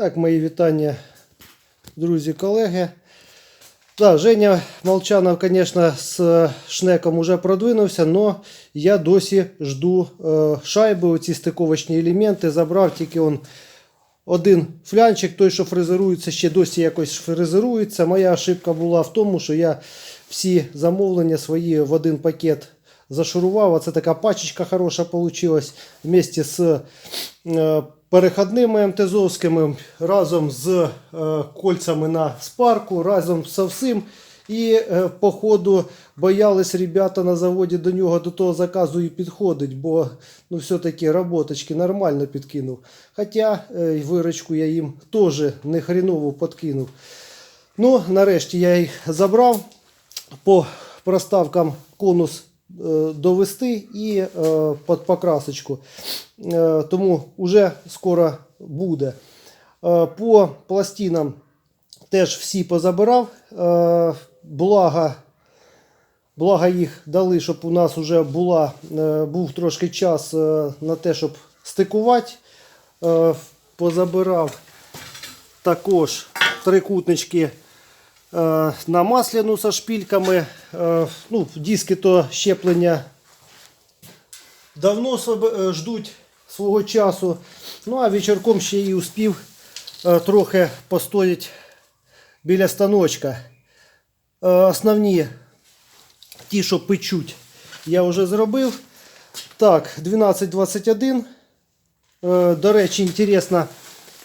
Так, мої вітання, друзі, колеги. Да, Женя Молчанов, конечно, з шнеком уже продвинувся, но я досі жду е, шайби, оці стиковочні елементи. Забрав тільки он один флянчик, той, що фрезерується, ще досі якось фрезерується. Моя ошибка була в тому, що я всі замовлення свої в один пакет зашурував. Оце така пачечка хороша вийшла вместе з переходними МТЗовськими, разом з е, кольцями на спарку, разом з всім. І е, по ходу боялись ребята на заводі до нього до того заказу і підходить, бо ну, все-таки роботочки нормально підкинув. Хоча е, вирочку я їм теж не хріново підкинув. Ну, нарешті я їх забрав по проставкам конус довести і е, під покрасочку. Е, тому вже скоро буде. Е, по пластинам теж всі позабирав. Е, благо, благо їх дали, щоб у нас вже була, е, був трошки час е, на те, щоб стикувати. Е, позабирав також трикутнички е, на масляну со шпільками. Е, ну, диски то щеплення давно е, ждуть свого часу. Ну а вечірком ще і успів е, трохи постояти біля станочка. Е, Основні ті, що печуть, я вже зробив. Так, 1221. Е, До речі, інтересно,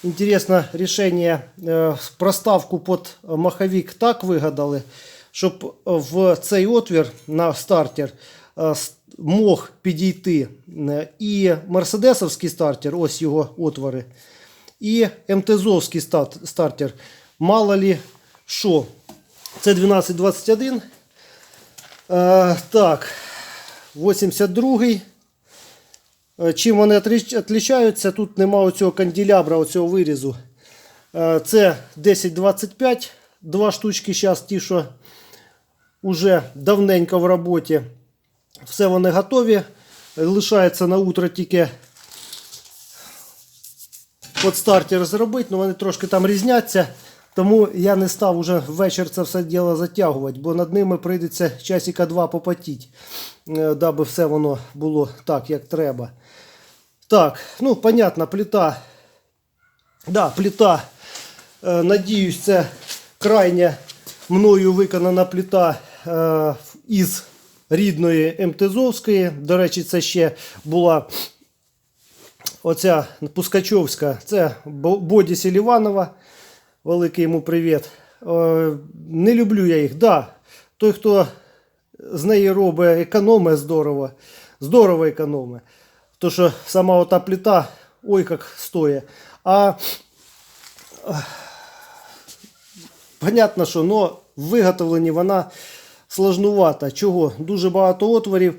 інтересне рішення. Е, Проставку під маховик так вигадали, щоб в цей отвір на стартер е, мог підійти е, і мерседесовський стартер, ось його отвори, і МТЗовський стартер. Мало лі що. Це 1221. Е, так, 82-й. Е, Чим вони отлічаються? Тут нема оцього канделябра, оцього вирізу. Е, Це 1025, два штучки зараз ті, що вже давненько в роботі. Все вони готові. Лишається на утро тільки під стартер зробити, але вони трошки там різняться. Тому я не став уже ввечір це все діло затягувати, бо над ними прийдеться часика два попотіть, е, даби все воно було так, як треба. Так, ну, понятно, плита. Да, плита. Е, надіюсь, це крайня мною виконана плита е, із рідної МТЗовської. До речі, це ще була оця Пускачовська. Це Бо- Боді Селіванова. Великий йому привіт. Е, не люблю я їх. Да, той, хто з неї робить економить здорово. Здорово економить. То, що сама ота плита, ой, як стоїть. А понятно, що но в виготовленні вона сложнувата. Чого? Дуже багато отворів.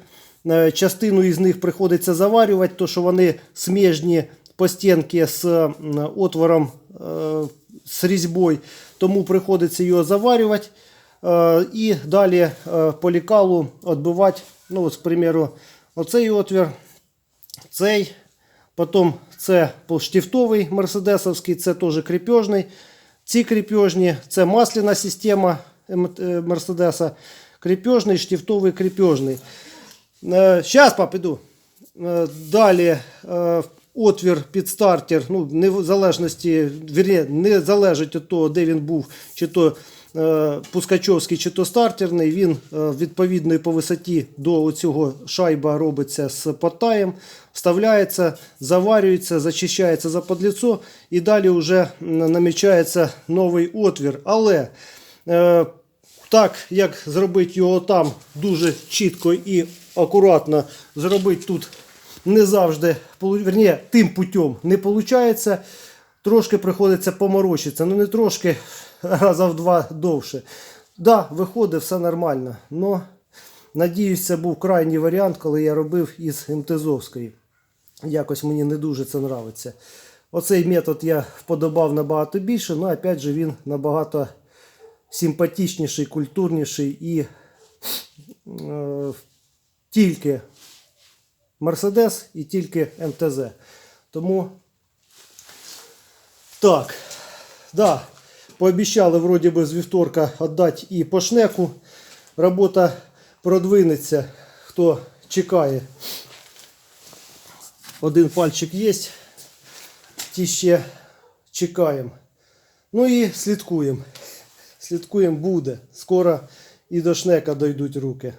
Е, Частину із них приходиться заварювати, то що вони сміжні по стінки з отвором е, з різьбою, тому приходиться його заварювати. Е, І далі е, по лікалу відбивати, ну, от, з примеру, оцей отвір, цей, потім це штифтовий мерседесовський, це теж кріпежний. Ці кріпежні, це масляна система М- е, Мерседеса. Кріпежний, штифтовий, кріпежний. Зараз, пап, іду. Е, Далі е, отвір під стартер, ну, не в залежності, вірні, не залежить від того, де він був, чи то е, пускачовський, чи то стартерний. Він е, відповідної по висоті до цього шайба робиться з потаєм, вставляється, заварюється, зачищається за подліцо і далі вже намічається новий отвір. Але е, так, як зробити його там дуже чітко і акуратно зробити тут не завжди, полу- тим путем не виходить. Трошки приходиться поморочитися. Ну не трошки, раза в два довше. Да, виходить, все нормально. Но надіюсь, це був крайній варіант, коли я робив із МТЗовської. Якось мені не дуже це нравиться. Оцей метод я вподобав набагато більше, але опять же він набагато симпатичніший, культурніший і е, тільки Мерседес і тільки МТЗ. Тому так. Да, пообіцяли вроді би з вівторка віддати і по шнеку. Робота продвинеться, хто чекає. Один пальчик є, ті ще чекаємо. Ну і слідкуємо. Слідкуємо буде. Скоро і до шнека дойдуть руки.